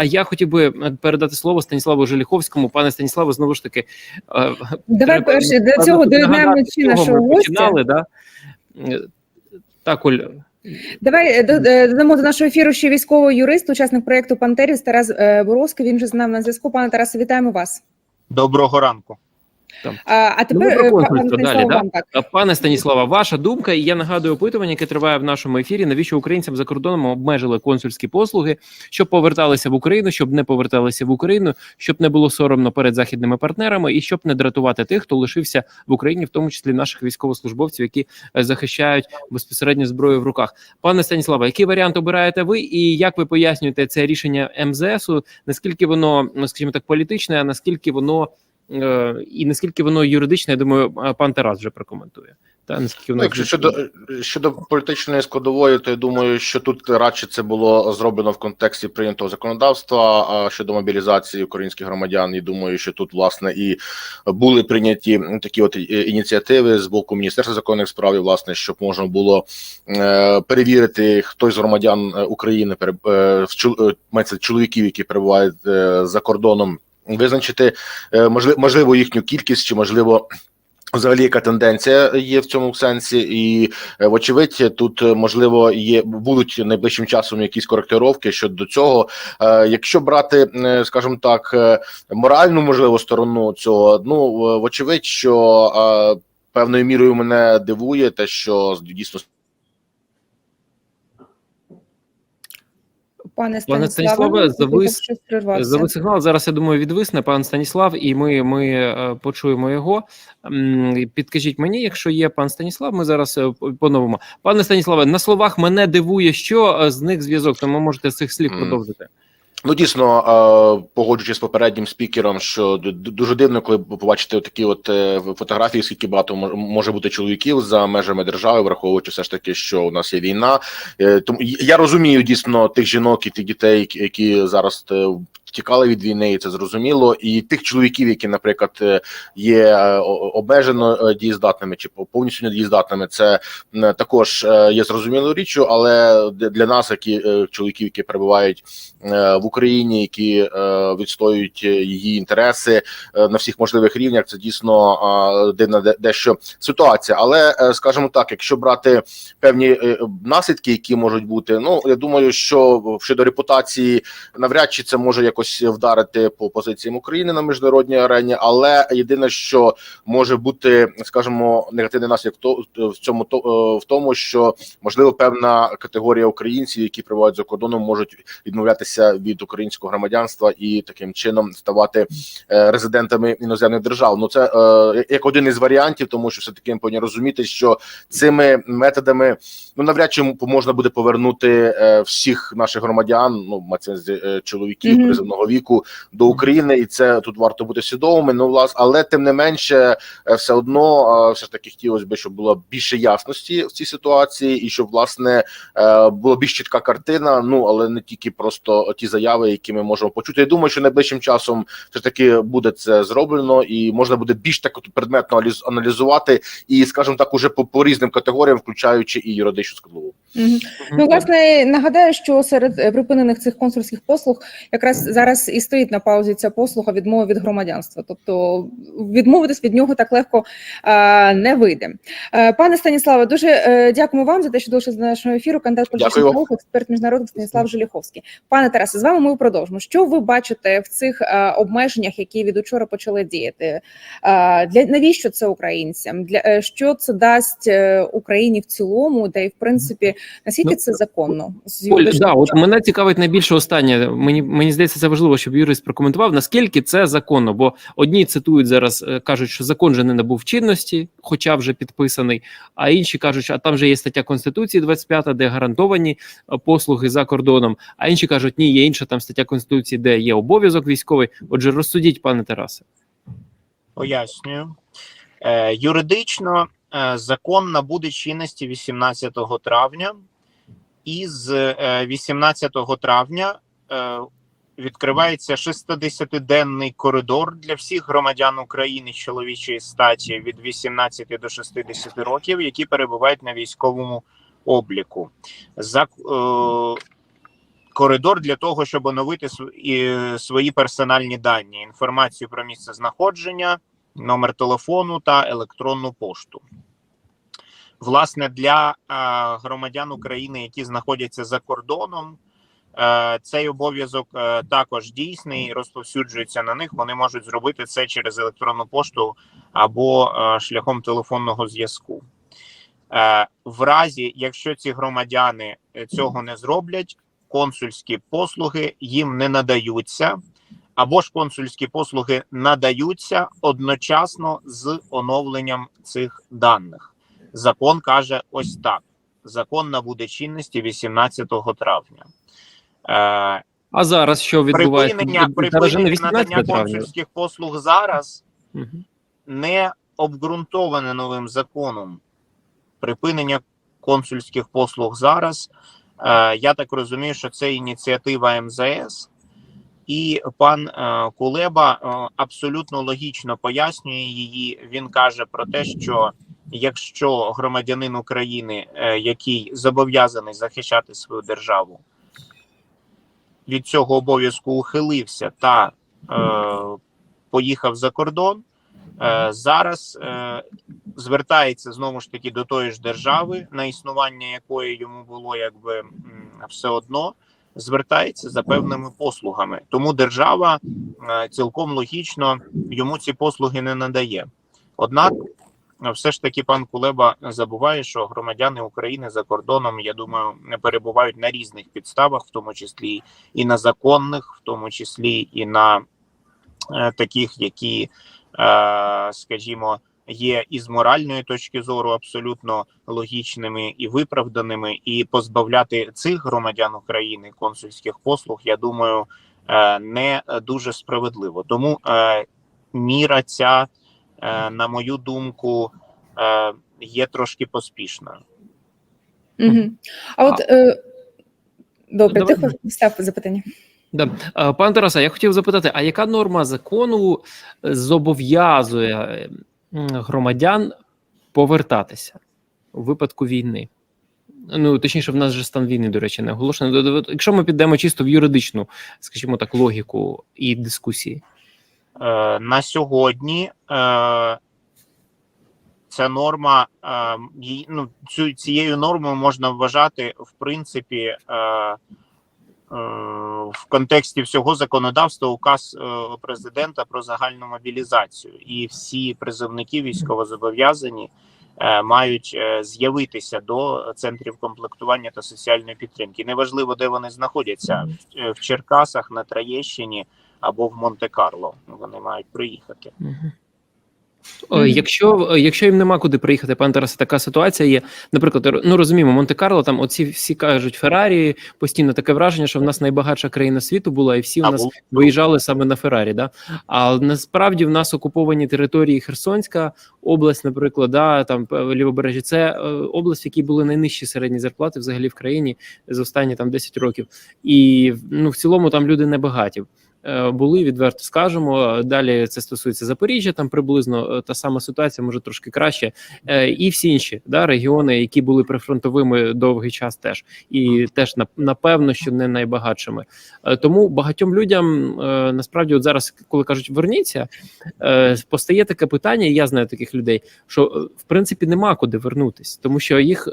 А я хотів би е, передати слово Станіславу Желіховському. Пане Станіславе, знову ж таки, е, Давай перше до цього доєднаємо чи нашого гостя. починали, да? Е, Так, Оль, Давай до- додамо до нашого ефіру ще військовий юрист, учасник проєкту Пантеріс Тарас Боровський. Він вже з нами на зв'язку. Пане Тарасе, вітаємо вас. Доброго ранку. А, а тепер про е, консульство далі, Станіславе, да? так. Пане Станіслава, ваша думка, і я нагадую опитування, яке триває в нашому ефірі. Навіщо українцям за кордоном обмежили консульські послуги, щоб поверталися в Україну, щоб не поверталися в Україну, щоб не було соромно перед західними партнерами, і щоб не дратувати тих, хто лишився в Україні, в тому числі наших військовослужбовців, які е, захищають безпосередньо зброю в руках. Пане Станіславе, який варіант обираєте ви, і як ви пояснюєте це рішення МЗСу? Наскільки воно, ну скажімо так, політичне, а наскільки воно е, і наскільки воно юридичне, я думаю, пан Тарас вже прокоментує. Та наскільки воно Ну, якщо щодо щодо політичної складової, то я думаю, що тут радше це було зроблено в контексті прийнятого законодавства а щодо мобілізації українських громадян. І думаю, що тут власне і були прийняті такі от е, ініціативи з боку Міністерства законних справ, і, власне, щоб можна було е, перевірити, хто з громадян е, України е, е, мається чоловіків, які перебувають е, за кордоном, визначити е, можливо, їхню кількість чи можливо. Взагалі, яка тенденція є в цьому сенсі, і е, вочевидь, тут е, можливо є будуть найближчим часом якісь коректировки щодо цього. Якщо брати, скажімо так, моральну можливо сторону цього, ну вочевидь, що певною мірою мене дивує те, що дійсно Пане Пане Станіславе, Станіславе, завис-. Завис сигнал. Зараз я думаю, відвисне пан Станіслав, і ми, ми е, почуємо його. Підкажіть мені, якщо є пан Станіслав, ми зараз е, поновимо. Пане Станіславе, на словах мене дивує, що е, з них зв'язок, тому можете з цих слів продовжити. Ну, дійсно, е, погоджуючись з попереднім спікером, що дуже дивно, коли побачите такі от е, фотографії, скільки багато може бути чоловіків за межами держави, враховуючи все ж таки, що у нас є війна. Е, Тому я розумію дійсно тих жінок і тих дітей, які- зараз втікали від війни, і це зрозуміло, і тих чоловіків, які, наприклад, є обмежено дієздатними чи повністю недієздатними, це також є зрозумілою річчю, але для нас, які чоловіків, які перебувають в Україні, які е, відстоюють е, її інтереси е, на всіх можливих рівнях. Це дійсно дивна дещо ситуація. Але скажімо так, якщо брати певні наслідки, які можуть бути, ну я думаю, що щодо репутації, навряд чи це може якось вдарити по позиціям України на міжнародній арені. Але єдине, що може бути, скажімо, негативний наслідок то в цьому то в тому, що можливо певна категорія українців, які перебувають за кордоном, можуть відмовлятися від українського громадянства і таким чином ставати е, резидентами іноземних держав. Ну це е, як один із варіантів, тому що все таки повинні розуміти, що цими методами ну навряд чи можна буде повернути е, всіх наших громадян, ну е, чоловіків Мгм. призовного віку до України, і це тут варто бути свідомими. Ну влас, але тим не менше, все одно все ж таки хотілося б, щоб було більше ясності в цій ситуації, і щоб власне була більш чітка картина. Ну але не тільки просто ті заяви, які ми можемо почути. Я думаю, що найближчим часом все ж таки буде це зроблено, і можна буде більш так предметно аналізувати, і скажімо так, уже по, по різним категоріям, включаючи і юридичну складову. Мгм. Ну, власне, нагадаю, що серед е, припинених цих консульських послуг якраз зараз і стоїть на паузі ця послуга відмови від громадянства. Тобто відмовитись від нього так легко е, не вийде. Е, пане Станіславе, дуже е, дякуємо вам за те, що долучилися до нашого ефіру. Кандидат політичних наук, експерт міжнародних Станіслав Желіховський. Пане Тарасе, з вами ми продовжимо. Що ви бачите в цих е, обмеженнях, які від учора почали діяти? Е, для навіщо це українцям? Для е, що це дасть Україні в цілому, де і в принципі наскільки Ну, це законно? Оль, да, от мене цікавить найбільше останнє. Мені мені здається, це важливо, щоб юрист прокоментував, наскільки це законно. Бо одні цитують зараз, кажуть, що закон же не набув чинності, хоча вже підписаний. А інші кажуть, що а там же є стаття Конституції 25, де гарантовані послуги за кордоном. А інші кажуть, ні, є інша там стаття Конституції, де є обов'язок військовий. Отже, розсудіть, пане Тарасе. Пояснюю. Е, юридично е, закон набуде чинності 18 травня, і з е, 18 травня е, відкривається 60-денний коридор для всіх громадян України чоловічої статі від 18 до 60 років, які перебувають на військовому обліку. За, е, коридор для того, щоб оновити свої персональні дані, інформацію про місце знаходження, номер телефону та електронну пошту. Власне, для громадян України, які знаходяться за кордоном, е, цей обов'язок е, також дійсний, розповсюджується на них. Вони можуть зробити це через електронну пошту або е, шляхом телефонного зв'язку. В разі, якщо ці громадяни цього не зроблять, консульські послуги їм не надаються, або ж консульські послуги надаються одночасно з оновленням цих даних. Закон каже ось так: закон набуде чинності 18 травня. Е, А зараз що відбувається? припинення, припинення надання консульських послуг зараз Мгм. не обґрунтоване новим законом. Припинення консульських послуг зараз. Е, я так розумію, що це ініціатива МЗС, і пан е, Кулеба е, абсолютно логічно пояснює її. Він каже про те, що якщо громадянин України, який зобов'язаний захищати свою державу, від цього обов'язку ухилився та е, поїхав за кордон, е, зараз звертається знову ж таки до тої ж держави, на існування якої йому було якби все одно. Звертається за певними послугами, тому держава е, цілком логічно йому ці послуги не надає. Однак, все ж таки, пан Кулеба забуває, що громадяни України за кордоном, я думаю, не перебувають на різних підставах, в тому числі і на законних, в тому числі і на е, таких, які, е, скажімо, є із моральної точки зору абсолютно логічними і виправданими, і позбавляти цих громадян України консульських послуг, я думаю, е, не дуже справедливо. Тому е, міра ця, е, на мою думку, є трошки поспішною. Угу. А от е, добре, Давай. ти хоч став запитання. Да. Пане Тарасе, я хотів запитати, а яка норма закону зобов'язує громадян повертатися у випадку війни? Ну, точніше, в нас же стан війни, до речі, не до- Якщо ми підемо чисто в юридичну, скажімо так, логіку і дискусії. Е, на сьогодні е, ця норма, е, ну, цією нормою можна вважати, в принципі, в контексті всього законодавства указ е, президента про загальну мобілізацію, і всі призовники військовозобов'язані е, мають е, з'явитися до центрів комплектування та соціальної підтримки. Неважливо, де вони знаходяться е, в Черкасах, на Троєщині або в Монте-Карло. Вони мають приїхати. Е, Якщо, е, якщо їм нема куди приїхати, пане Тарасе, така ситуація є. Наприклад, ну розуміємо, Монте-Карло, там оці всі кажуть Феррарі, постійно таке враження, що в нас найбагатша країна світу була, і всі у нас виїжджали саме на Феррарі. Да? А насправді в нас окуповані території Херсонська область, наприклад, да, там е, лівобережжя, це область, в якій були найнижчі середні зарплати взагалі в країні за останні там 10 років. І ну в цілому там люди небагаті. Е, Були відверто скажемо. Далі це стосується Запоріжжя, там приблизно е, та сама ситуація, може трошки краще, Е, і всі інші да, регіони, які були прифронтовими довгий час, теж і теж нап- напевно, що не найбагатшими. Тому багатьом людям насправді, от зараз, коли кажуть верніться, постає таке питання. Я знаю таких людей, що в принципі нема куди вернутись, тому що їх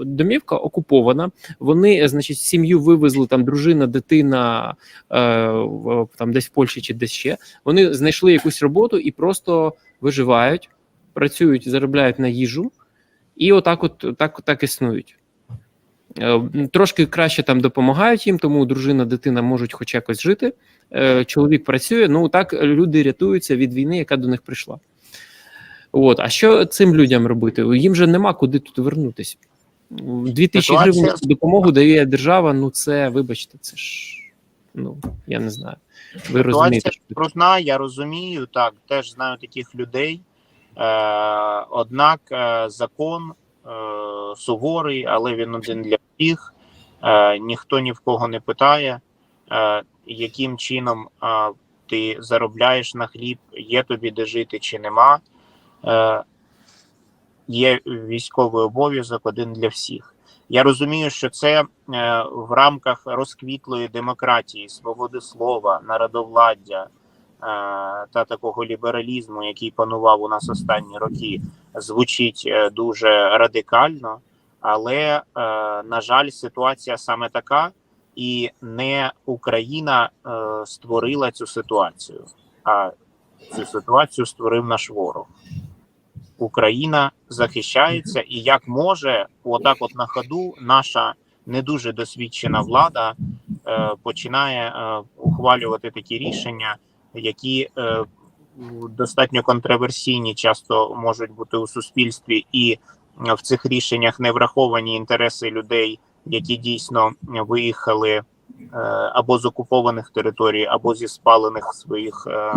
домівка окупована. Вони, значить, сім'ю вивезли там дружина, дитина в- там десь в Польщі чи десь ще. Вони знайшли якусь роботу і просто виживають, працюють, заробляють на їжу, і отак, от так, так існують. Е, Трошки краще там допомагають їм, тому дружина, дитина можуть хоч якось жити. Е, Чоловік працює. Ну так люди рятуються від війни, яка до них прийшла. От, а що цим людям робити? Їм же нема куди тут вернутися. Дві тисячі гривень допомогу дає держава. Ну це, вибачте, це ж ну я не знаю. Ви розумієте, Ситуація скрутна, я розумію, так, теж знаю таких людей. Е, однак е, закон е, суворий, але він один для всіх. Е, ніхто ні в кого не питає, е, яким чином е, ти заробляєш на хліб, є тобі де жити чи нема. Е, є військовий обов'язок один для всіх. Я розумію, що це е, в рамках розквітлої демократії, свободи слова, народовладдя е, та такого лібералізму, який панував у нас останні роки, звучить е, дуже радикально. Але, на жаль, ситуація саме така, і не Україна створила цю ситуацію, а цю ситуацію створив наш ворог. Україна захищається, і як може, отак, от на ходу, наша не дуже досвідчена влада е, починає е, ухвалювати такі рішення, які е, достатньо контроверсійні, часто можуть бути у суспільстві, і в цих рішеннях не враховані інтереси людей, які дійсно виїхали е, або з окупованих територій, або зі спалених своїх е,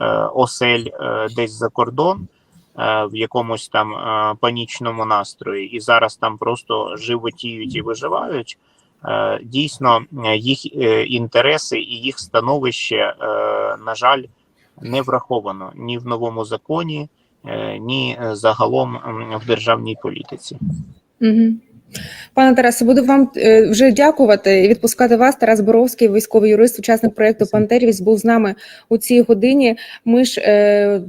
е, осель е, десь за кордон в якомусь там е, панічному настрої, і зараз там просто животіють і виживають. Е, Дійсно, е, їх е, інтереси і їх становище, е, на жаль, не враховано ні в новому законі, е, ні е, загалом в державній політиці. Угу. Пане Тарасе, буду вам е, вже дякувати і відпускати вас. Тарас Боровський, військовий юрист, учасник проєкту Пантерівість, був з нами у цій годині. Ми ж е,